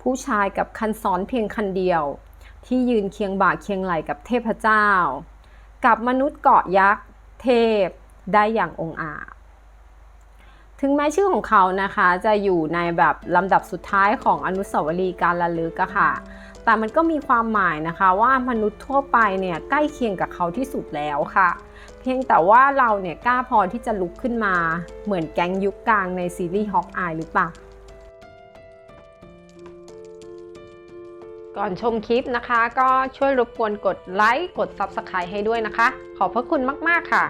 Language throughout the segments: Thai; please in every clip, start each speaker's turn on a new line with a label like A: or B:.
A: ผู้ชายกับคันซ้อนเพียงคันเดียว ที่ยืนเคียงบ่าเคียงไหล่กับเทพเจ้า กับมนุษย์เกาะยักษ์ เทพได้อย่างองอาจถึงแม้ชื่อของเขานะคะจะอยู่ในแบบลำดับสุดท้ายของอนุสาวรีย์การระลึกอะค่ะ แต่มันก็มีความหมายนะคะว่ามนุษย์ทั่วไปเนี่ยใกล้เคียงกับเขาที่สุดแล้วค่ะ เพียงแต่ว่าเราเนี่ยกล้าพอที่จะลุกขึ้นมาเหมือนแก๊งยุคกลางในซีรีส์ฮอกอายหรือเปล่า ก่อนชมคลิปนะคะ ก็ช่วยรบกวนกดไลค์กด Subscribe ให้ด้วยนะคะ ขอบพระคุณมาก ๆ ค่ะ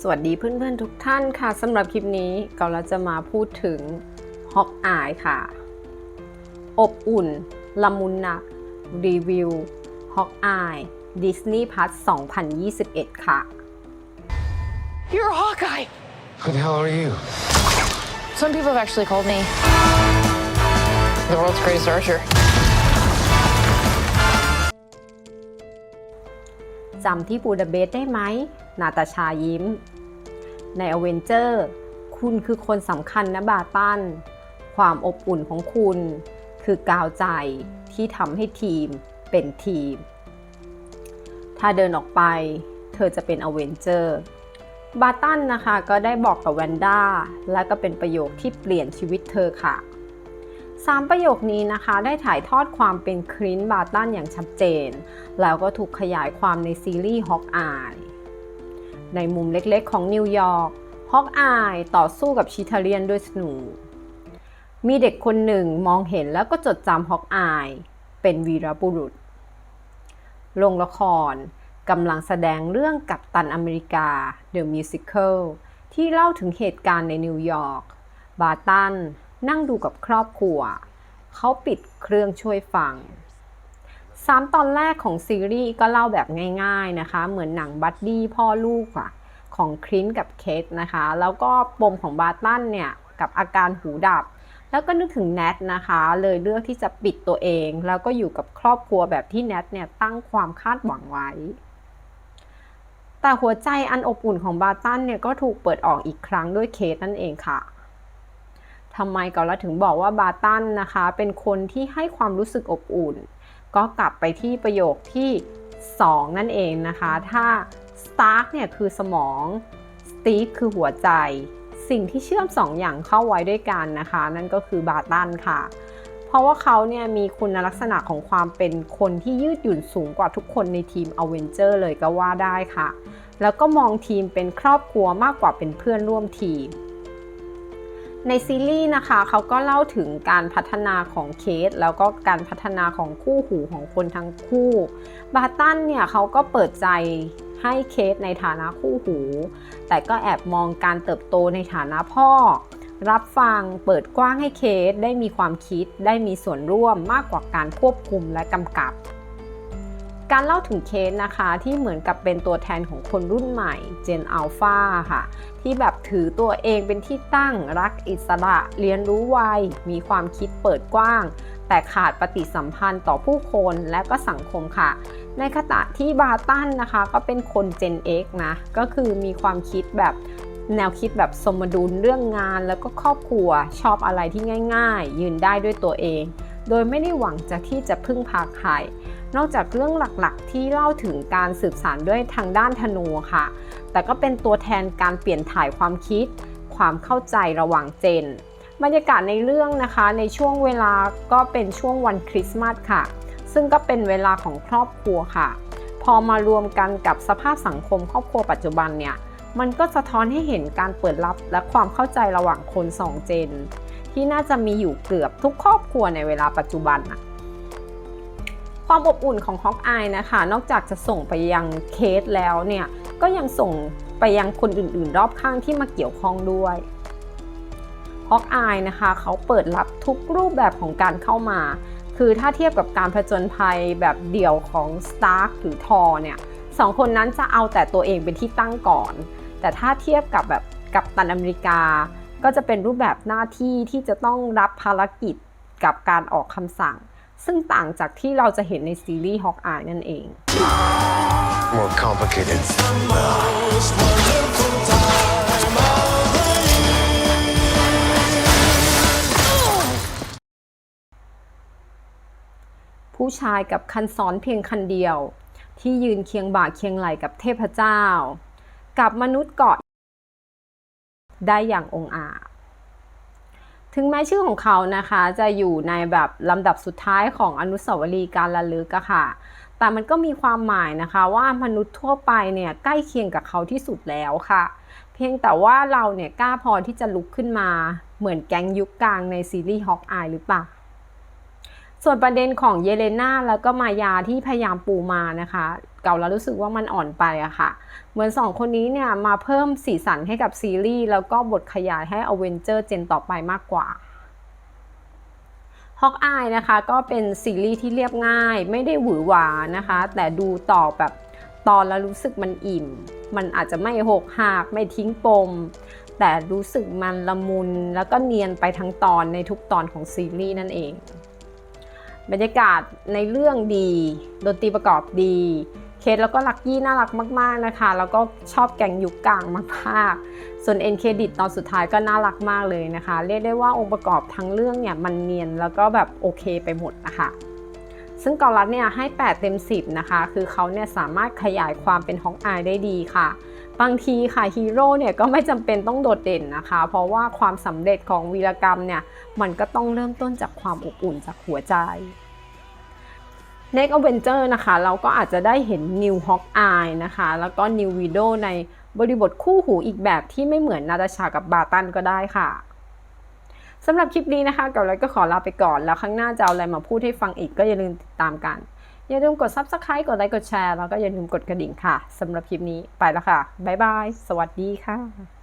A: สวัสดีเพื่อน ๆ ทุกท่านค่ะสำหรับคลิปนี้ก็เราจะมาพูดถึงฮอกอายค่ะ อบอุ่นละมุนหนักรีวิวฮอกอายดิสนีย์พัท2021 ค่ะ
B: You're Hawkeye!
C: Who the hell are you?
B: Some people have actually called me the world's greatest archer.
A: จำที่บูดาเบสได้ไหม นาตาชายิ้ม ในอเวนเจอร์ คุณคือคนสำคัญนะบาตัน ความอบอุ่นของคุณ คือกาวใจที่ทำให้ทีมเป็นทีม ถ้าเดินออกไป เธอจะเป็นอเวนเจอร์ บาตันนะคะก็ได้บอกกับแวนด้า และก็เป็นประโยคที่เปลี่ยนชีวิตเธอค่ะ สามประโยคนี้นะคะ ได้ถ่ายทอดความเป็นครินบาตันอย่างชัดเจน แล้วก็ถูกขยายความในซีรีส์ฮอกอายในมุมเล็กๆของนิวยอร์กฮอกอายต่อสู้กับชิทาเลียนด้วยสนู มีเด็กคนหนึ่งมองเห็นแล้วก็จดจำฮอกอายเป็นวีรบุรุษ โรงละครกำลังแสดงเรื่องกัปตันอเมริกา The Musical ที่เล่าถึงเหตุการณ์ในนิวยอร์ก บาตัน นั่งดูกับครอบครัว เขาปิดเครื่องช่วยฟังสามตอนแรกของซีรีส์ก็เล่าแบบง่ายๆนะคะ เหมือนหนังบัดดี้พ่อลูกอะของครินกับเคทนะคะ แล้วก็ปมของบาตันเนี่ย กับอาการหูดับ แล้วก็นึกถึงแนทนะคะ เลยเลือกที่จะปิดตัวเอง แล้วก็อยู่กับครอบครัวแบบที่แนทเนี่ยตั้งความคาดหวังไว้ แต่หัวใจอันอบอุ่นของบาตันเนี่ยก็ถูกเปิดออกอีกครั้งด้วยเคทนั่นเองค่ะ ทำไมก็เราถึงบอกว่าบาตันนะคะ เป็นคนที่ให้ความรู้สึกอบอุ่น ก็กลับไปที่ประโยคที่ 2 นั่นเองนะคะ ถ้า Stark เนี่ยคือสมอง Steve คือหัวใจ สิ่งที่เชื่อม 2 อย่างเข้าไว้ด้วยกันนะคะ นั่นก็คือบาตันค่ะ เพราะว่าเขาเนี่ยมีคุณลักษณะของความเป็นคนที่ยืดหยุ่นสูงกว่าทุกคนในทีมอเวนเจอร์เลยก็ว่าได้ค่ะ แล้วก็มองทีมเป็นครอบครัวมากกว่าเป็นเพื่อนร่วมทีม ในซีรีส์นะคะเขาก็เล่าถึงการพัฒนาของเคส แล้วก็การพัฒนาของคู่หูของคนทั้งคู่ บาตันเนี่ยเขาก็เปิดใจให้เคสในฐานะคู่หู แต่ก็แอบมองการเติบโตในฐานะพ่อ รับฟังเปิดกว้างให้เคสได้มีความคิดได้มีส่วนร่วมมากกว่าการควบคุมและกำกับ การเล่าถึงเคสนะคะที่เหมือนกับเป็นตัวแทนของคนรุ่นใหม่ Gen Alpha ค่ะ ที่แบบถือตัวเองเป็นที่ตั้งรักอิสระ เรียนรู้ไวมีความคิดเปิดกว้าง แต่ขาดปฏิสัมพันธ์ต่อผู้คนและก็สังคมค่ะ ในขณะที่บาตันนะคะก็เป็นคน Gen X นะก็คือมีความคิดแบบแนวคิดแบบสมดุลเรื่องงานแล้วก็ครอบครัวชอบอะไรที่ง่าย ๆ ยืนได้ด้วยตัวเอง โดยไม่ได้หวังจะที่จะพึ่งพาใคร นอกจากเรื่องหลักๆ ที่เล่าถึงการสืบสานด้วยทางด้านธนูค่ะ แต่ก็เป็นตัวแทนการเปลี่ยนถ่ายความคิด ความเข้าใจระหว่างเจน บรรยากาศในเรื่องนะคะในช่วงเวลาก็เป็นช่วงวันคริสต์มาสค่ะ ซึ่งก็เป็นเวลาของครอบครัวค่ะ พอมารวมกันกับสภาพสังคมครอบครัวปัจจุบันเนี่ยมันก็สะท้อนให้เห็นการเปิดรับและความเข้าใจระหว่างคนสองเจน ที่น่าจะมีอยู่เกือบทุกครอบครัวในเวลาปัจจุบันอะ ความอบอุ่นของฮอกอายนะคะ นอกจากจะส่งไปยังเคสแล้วเนี่ยก็ยังส่งไปยังคนอื่นๆ รอบข้างที่มาเกี่ยวข้องด้วยฮอกอายนะคะเขาเปิดรับทุกรูปแบบของการเข้ามา คือถ้าเทียบกับการผจญภัยแบบเดี่ยวของ Stark หรือทอเนี่ยสองคนนั้นจะเอาแต่ตัวเองเป็นที่ตั้งก่อน แต่ถ้าเทียบกับแบบกับตันอเมริกา ก็จะเป็นรูปแบบหน้าที่ที่จะต้องรับภารกิจกับการออกคำสั่ง ซึ่งต่างจากที่เราจะเห็นในซีรีส์ฮอกอายนั่นเอง
C: More complicated.
A: ผู้ชายกับคันซ้อนเพียงคันเดียว ที่ยืนเคียงบ่าเคียงไหลกับเทพเจ้า กับมนุษย์เกาะได้อย่างองอาจ ถึงแม้ชื่อของเขานะคะ จะอยู่ในแบบลำดับสุดท้ายของอนุสาวรีย์การระลึกอะค่ะ แต่มันก็มีความหมายนะคะว่ามนุษย์ทั่วไปเนี่ยใกล้เคียงกับเขาที่สุดแล้วค่ะ เพียงแต่ว่าเราเนี่ยกล้าพอที่จะลุกขึ้นมาเหมือนแก๊งยุคกลางในซีรีส์ฮอกอายหรือเปล่า ส่วนประเด็นของเยเลนาแล้วก็มายาที่พยายามปูมานะคะ เก่าแล้วรู้สึกว่ามันอ่อนไปอะค่ะ เหมือนสองคนนี้เนี่ยมาเพิ่มสีสันให้กับซีรีส์แล้วก็บทขยายให้อเวนเจอร์เจนต่อไปมากกว่าฮอกอายนะคะก็เป็นซีรีส์ที่เรียบง่าย ไม่ได้หวือหวานะคะ แต่ดูต่อแบบตอนแล้วรู้สึกมันอิ่ม มันอาจจะไม่หกหักไม่ทิ้งปม แต่รู้สึกมันละมุนแล้วก็เนียนไปทั้งตอนในทุกตอนของซีรีส์นั่นเอง บรรยากาศในเรื่องดี ดนตรีประกอบดี เคสแล้วก็ลักกี้น่ารักมาก ๆนะคะ แล้วก็ชอบแกงยุคกลางมากๆ ส่วนเอ็นเครดิตตอนสุดท้ายก็น่ารักมากเลยนะคะ เรียกได้ว่าองค์ประกอบทั้งเรื่องเนี่ยมันเนียนแล้วก็แบบโอเคไปหมดนะคะซึ่งกอลัดเนี่ยให้ 8 เต็ม 10 นะคะ คือเขาเนี่ยสามารถขยายความเป็นฮอกอายได้ดีค่ะ บางทีค่ะฮีโร่เนี่ยก็ไม่จำเป็นต้องโดดเด่นนะคะ เพราะว่าความสำเร็จของวีรกรรมเนี่ยมันก็ต้องเริ่มต้นจากความอบอุ่นจากหัวใจ Next Avenger นะคะ เราก็อาจจะได้เห็น New Hawkeye นะคะ แล้วก็ New Widow ในบริบทคู่หูอีกแบบที่ไม่เหมือนนาตาชากับบาตันก็ได้ค่ะสำหรับคลิปนี้นะคะกับเราก็ขอลาไปก่อน แล้วข้างหน้าจะเอาอะไรมาพูดให้ฟังอีกก็อย่าลืมติดตามกัน อย่าลืมกด Subscribe กดไลค์กดแชร์แล้วก็อย่าลืมกดกระดิ่งค่ะสำหรับคลิปนี้ไปแล้วค่ะ บ๊ายบาย สวัสดีค่ะ